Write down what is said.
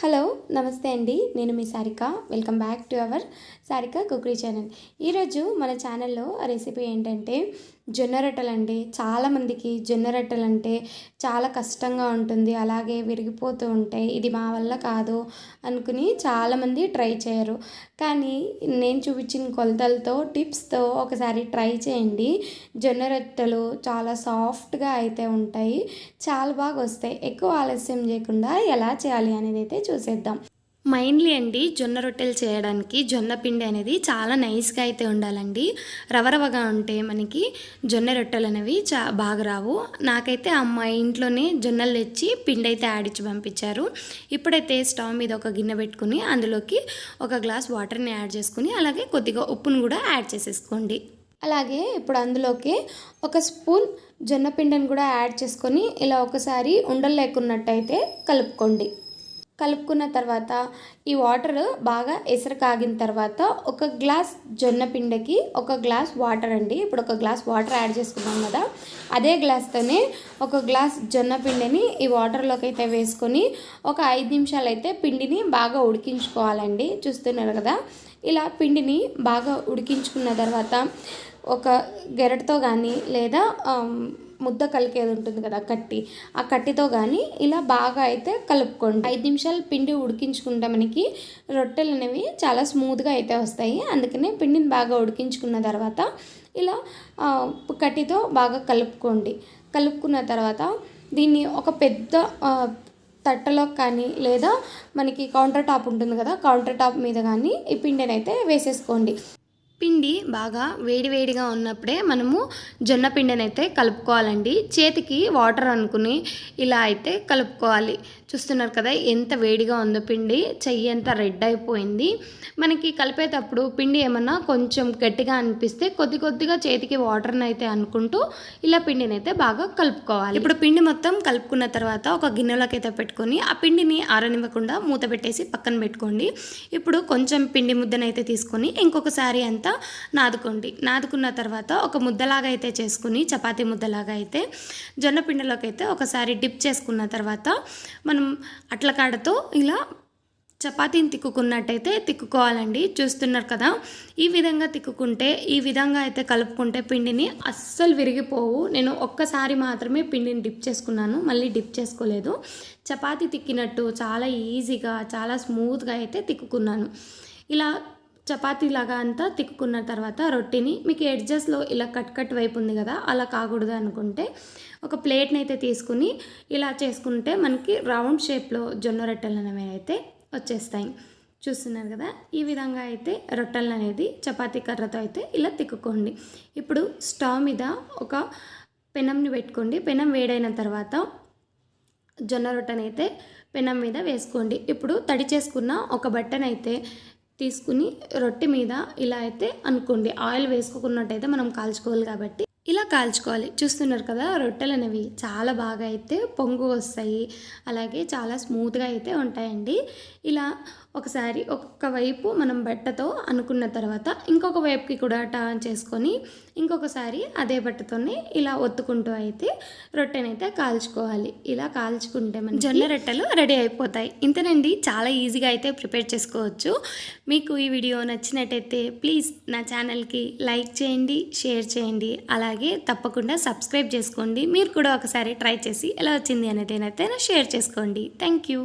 Hello నమస్తే అండి. నేను మీ Sarika. Welcome back to our Sarika cookery channel. ఈరోజు మన ఛానల్లో రెసిపీ ఏంటంటే జొన్న రొట్టెలు అండి చాలామందికి జొన్న రొట్టెలు అంటే చాలా కష్టంగా ఉంటుంది. అలాగే విరిగిపోతూ ఉంటాయి ఇది మా వల్ల కాదు అనుకుని చాలామంది ట్రై చేయరు. కానీ నేను చూపించిన కొలతలతో టిప్స్తో ఒకసారి ట్రై చేయండి. జొన్న రొట్టెలు చాలా సాఫ్ట్గా అయితే ఉంటాయి. చాలా బాగా వస్తాయి. ఎక్కువ ఆలస్యం చేయకుండా ఎలా చేయాలి అనేది అయితే చూసేద్దాం. మైన్లీ అండి జొన్న రొట్టెలు చేయడానికి జొన్న పిండి అనేది చాలా నైస్గా అయితే ఉండాలండి. రవరవగా ఉంటే మనకి జొన్న రొట్టెలు అనేవి చా బాగా రావు. నాకైతే అమ్మ ఇంట్లోనే జొన్నలు తెచ్చి పిండి అయితే ఆడిచ్చి పంపించారు. ఇప్పుడైతే స్టవ్ మీద ఒక గిన్నె పెట్టుకుని అందులోకి ఒక గ్లాస్ వాటర్ని యాడ్ చేసుకుని అలాగే కొద్దిగా ఉప్పును కూడా యాడ్ చేసేసుకోండి. అలాగే ఇప్పుడు అందులోకి ఒక స్పూన్ జొన్న పిండిని కూడా యాడ్ చేసుకొని ఇలా ఒకసారి ఉండలు లేకున్నట్టయితే కలుపుకోండి. కలుపుకున్న తర్వాత ఈ వాటర్ బాగా ఎసరు కాగిన తర్వాత ఒక గ్లాస్ జొన్న పిండికి ఒక గ్లాస్ వాటర్ అండి. ఇప్పుడు ఒక గ్లాస్ వాటర్ యాడ్ చేసుకున్నాం కదా. అదే గ్లాస్తోనే ఒక గ్లాస్ జొన్న పిండిని ఈ వాటర్లోకి అయితే వేసుకొని ఒక ఐదు నిమిషాలు అయితే పిండిని బాగా ఉడికించుకోవాలండి. చూస్తున్నారు కదా. ఇలా పిండిని బాగా ఉడికించుకున్న తర్వాత ఒక గెరటితో కానీ లేదా ముద్ద కలికేది ఉంటుంది కదా కట్టి. ఆ కట్టితో కానీ ఇలా బాగా అయితే కలుపుకోండి. ఐదు నిమిషాలు పిండి ఉడికించుకుంటే మనకి రొట్టెలు అనేవి చాలా స్మూత్గా అయితే వస్తాయి. అందుకనే పిండిని బాగా ఉడికించుకున్న తర్వాత ఇలా కట్టితో బాగా కలుపుకోండి. కలుపుకున్న తర్వాత దీన్ని ఒక పెద్ద తట్టలో కానీ లేదా మనకి కౌంటర్ టాప్ ఉంటుంది కదా కౌంటర్ టాప్ మీద కానీ ఈ పిండిని అయితే వేసేసుకోండి. పిండి బాగా వేడివేడిగా ఉన్నప్పుడే మనము జొన్న పిండిని అయితే కలుపుకోవాలండి. చేతికి వాటర్ అనుకుని ఇలా అయితే కలుపుకోవాలి. చూస్తున్నారు కదా ఎంత వేడిగా ఉందో పిండి చెయ్యి ఎంత రెడ్ అయిపోయింది. మనకి కలిపేటప్పుడు పిండి ఏమన్నా కొంచెం గట్టిగా అనిపిస్తే కొద్ది కొద్దిగా చేతికి వాటర్ని అయితే అనుకుంటూ ఇలా పిండిని అయితే బాగా కలుపుకోవాలి. ఇప్పుడు పిండి మొత్తం కలుపుకున్న తర్వాత ఒక గిన్నెలోకి అయితే పెట్టుకొని ఆ పిండిని ఆరనివ్వకుండా మూత పెట్టేసి పక్కన పెట్టుకోండి. ఇప్పుడు కొంచెం పిండి ముద్దనైతే తీసుకొని ఇంకొకసారి అంత అంతా నాదుకోండి. నాదుకున్న తర్వాత ఒక ముద్దలాగా అయితే చేసుకుని చపాతీ ముద్దలాగా అయితే జొన్న పిండిలోకి అయితే ఒకసారి డిప్ చేసుకున్న తర్వాత మనం అట్ల కాడతో ఇలా చపాతీని తిక్కుకున్నట్టయితే తిక్కుకోవాలండి. చూస్తున్నారు కదా? ఈ విధంగా తిక్కుకుంటే ఈ విధంగా అయితే కలుపుకుంటే పిండిని అస్సలు విరిగిపోవు. నేను ఒక్కసారి మాత్రమే పిండిని డిప్ చేసుకున్నాను. మళ్ళీ డిప్ చేసుకోలేదు. చపాతీ తిక్కినట్టు చాలా ఈజీగా చాలా స్మూత్గా అయితే తిక్కుకున్నాను. ఇలా చపాతీలాగా అంతా తిక్కుకున్న తర్వాత రొట్టెని మీకు ఎడ్జస్ట్లో ఇలా కట్ కట్ వైపు ఉంది కదా అలా కాకూడదు అనుకుంటే ఒక ప్లేట్ని అయితే తీసుకుని ఇలా చేసుకుంటే మనకి రౌండ్ షేప్లో జొన్న రొట్టెలు అనేవి అయితే వచ్చేస్తాయి. చూస్తున్నారు కదా ఈ విధంగా అయితే రొట్టెలు అనేది చపాతీ కర్రతో అయితే ఇలా తిక్కుకోండి. ఇప్పుడు స్టవ్ మీద ఒక పెనంని పెట్టుకోండి. పెనం వేడైన తర్వాత జొన్న రొట్టెనైతే పెనం మీద వేసుకోండి. ఇప్పుడు తడి చేసుకున్న ఒక బట్టనైతే తీసుకుని రొట్టె మీద ఇలా అయితే అనుకోండి. ఆయిల్ వేసుకోకున్నట్టయితే మనం కాల్చుకోవాలి కాబట్టి ఇలా కాల్చుకోవాలి. చూస్తున్నారు కదా రొట్టెలు అనేవి చాలా బాగా అయితే పొంగు వస్తాయి. అలాగే చాలా స్మూత్గా అయితే ఉంటాయండి. ఇలా ఒకసారి ఒక్క వైపు మనం బట్టతో అనుకున్న తర్వాత ఇంకొక వైపుకి కూడా టర్న్ చేసుకొని ఇంకొకసారి అదే బట్టతోనే ఇలా ఒత్తుకుంటూ అయితే రొట్టెనైతే కాల్చుకోవాలి. ఇలా కాల్చుకుంటే మన జొన్న రొట్టెలు రెడీ అయిపోతాయి. ఇంతనండి. చాలా ఈజీగా అయితే ప్రిపేర్ చేసుకోవచ్చు. మీకు ఈ వీడియో నచ్చినట్టయితే ప్లీజ్ నా ఛానల్కి లైక్ చేయండి షేర్ చేయండి. అలాగే తప్పకుండా సబ్స్క్రైబ్ చేసుకోండి. మీరు కూడా ఒకసారి ట్రై చేసి ఎలా వచ్చింది అనేది అయితే షేర్ చేసుకోండి. Thank you